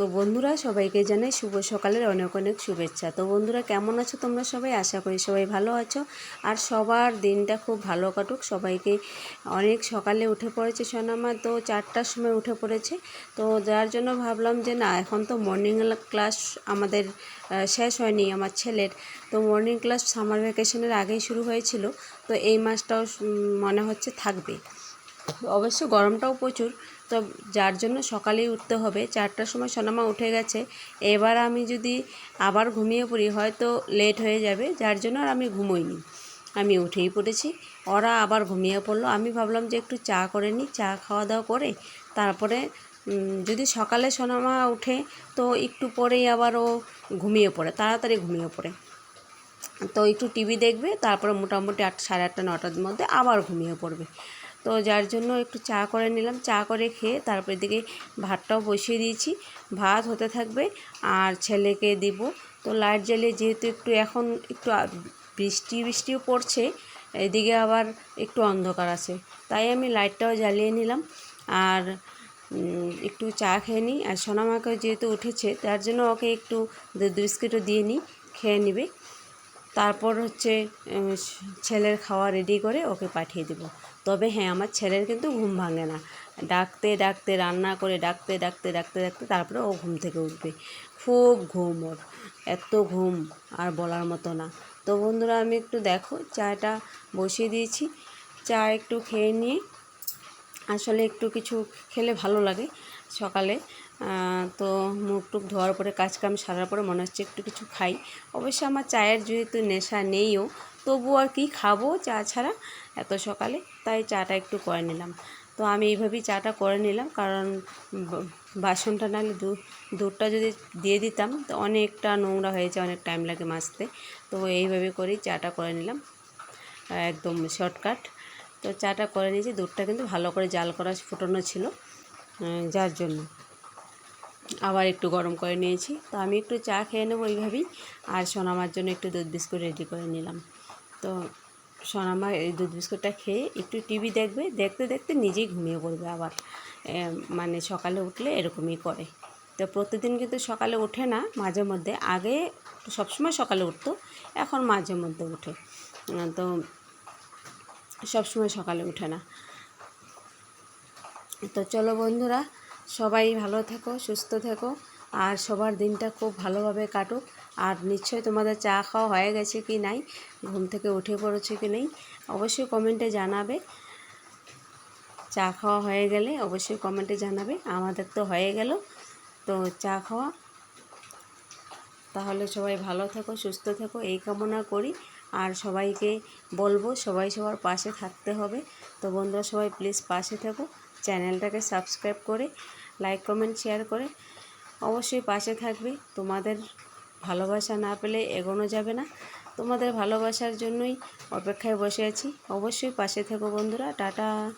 তো বন্ধুরা, সবাইকে জানাই শুভ সকালের অনেক অনেক শুভেচ্ছা। তো বন্ধুরা, কেমন আছো তোমরা সবাই? আশা করি সবাই ভালো আছো। আর সবার দিনটা খুব ভালো কাটুক। সবাইকে অনেক সকালে উঠে পড়েছে সোনামা। তো চারটার সময় উঠে পড়েছে। তো যার জন্য ভাবলাম যে, না, এখন তো মর্নিং ক্লাস আমাদের শেষ হয়নি আমার ছেলের। তো মর্নিং ক্লাস সামার ভ্যাকেশনের আগেই শুরু হয়েছিল। তো এই মাসটাও মনে হচ্ছে থাকবে। অবশ্য গরমটাও প্রচুর, তো যার জন্য সকালেই উঠতে হবে। চারটার সময় সোনামা উঠে গেছে। এবার আমি যদি আবার ঘুমিয়ে পড়ি, হয়তো লেট হয়ে যাবে, যার জন্য আর আমি ঘুমোইনি। আমি উঠেই পড়েছি। ওরা আবার ঘুমিয়ে পড়ল। আমি ভাবলাম যে একটু চা করে নিই, চা খাওয়া দাওয়া করে তারপরে যদি সকালে সোনামা উঠে, তো একটু পরেই আবার ও ঘুমিয়ে পড়ে, তাড়াতাড়ি ঘুমিয়ে পড়ে। তো একটু টিভি দেখবে, তারপরে মোটামুটি আট, সাড়ে আটটা, নটার মধ্যে আবার ঘুমিয়ে পড়বে। তো যার জন্য একটু চা করে নিলাম। চা করে খেয়ে তারপরে দিকে ভাতটাও বসিয়ে দিয়েছি। ভাত হতে থাকবে আর ছেলেকে দিব। তো লাইট জ্বালিয়ে যেহেতু একটু এখন একটু বৃষ্টি বৃষ্টিও পড়ছে, এদিকে আবার একটু অন্ধকার আছে। তাই আমি লাইটটাও জ্বালিয়ে নিলাম আর একটু চা খেয়ে নিই। আর সোনামাকে যেহেতু উঠেছে, তার জন্য ওকে একটু দুধ বিস্কিটও দিয়ে নিই, খেয়ে নিবে। তারপর হচ্ছে ছেলের খাওয়া রেডি করে ওকে পাঠিয়ে দেবো। তবে হ্যাঁ আমার ছেলের কিন্তু ঘুম ভাঙে না। ডাকতে ডাকতে, রান্না করে ডাকতে ডাকতে ডাকতে ডাকতে তারপরে ও ঘুম থেকে উঠবে। খুব ঘুম ওর, এত ঘুম আর বলার মতো না। তো বন্ধুরা, আমি একটু দেখো, চাটা বসিয়ে দিয়েছি। চা একটু খেয়ে নিয়ে আসলে একটু কিছু খেলে ভালো লাগে সকালে। তো মুখ টুক ধোয়ার পরে কাজ কাম সারার পরে মনে হচ্ছে একটু কিছু খাই। অবশ্য আমার চায়ের যেহেতু নেশা নেইও তবু আর কি খাব চা ছাড়া এত সকালে, তাই চাটা একটু করে নিলাম। তো আমি এইভাবেই চাটা করে নিলাম, কারণ বাসনটা নাহলে দু দুধটা যদি দিয়ে দিতাম তো অনেকটা নোংরা হয়েছে অনেক টাইম লাগে মাজতে। তো এইভাবে করেই চাটা করে নিলাম। একদম শর্টকাট। তো চাটা করে নিয়েছি। দুধটা কিন্তু ভালো করে জাল করা ফুটানো ছিল যার জন্য। আবার একটু গরম করে নিয়েছি। তো আমি একটু চা খেয়ে নেব ওইভাবেই আর সোনামার জন্য একটু দুধ বিস্কুট রেডি করে নিলাম। তো সোনামা এই দুধ বিস্কুটটা খেয়ে একটু টিভি দেখবে। দেখতে দেখতে নিজেই ঘুমিয়ে পড়বে আবার। মানে সকালে উঠলে এরকমই করে। তো প্রতিদিন কিন্তু সকালে ওঠে না মাঝে মধ্যে। আগে সবসময় সকালে উঠতো এখন মাঝে মধ্যে উঠে আহ, তো সবসময় সকালে উঠে না। তো চলো বন্ধুরা, সবাই ভালো থেকো, সুস্থ থেকো, আর সবার দিনটা খুব ভালোভাবে কাটুক। আর নিশ্চয়ই তোমাদের চা খাওয়া হয়ে গেছে কি নাই, ঘুম থেকে উঠে পড়েছে কি নেই, অবশ্যই কমেন্টে জানাবে। চা খাওয়া হয়ে গেলে অবশ্যই কমেন্টে জানাবে, আমাদের তো হয়ে গেল। তো চা খাওয়া। তাহলে সবাই ভালো থেকো, সুস্থ থেকো, এই কামনা করি। আর সবাইকে বলব, সবাই সবার পাশে থাকতে হবে। তো বন্ধুরা, সবাই প্লিজ পাশে থাকো, চ্যানেলটাকে সাবস্ক্রাইব করে লাইক কমেন্ট শেয়ার করে। অবশ্যই পাশে থাকবে। তোমাদের ভালোবাসা না পেলে এগোনো যাবে না। তোমাদের ভালোবাসার জন্যই অপেক্ষায় বসে আছি। অবশ্যই পাশে থেকো বন্ধুরা, টাটা।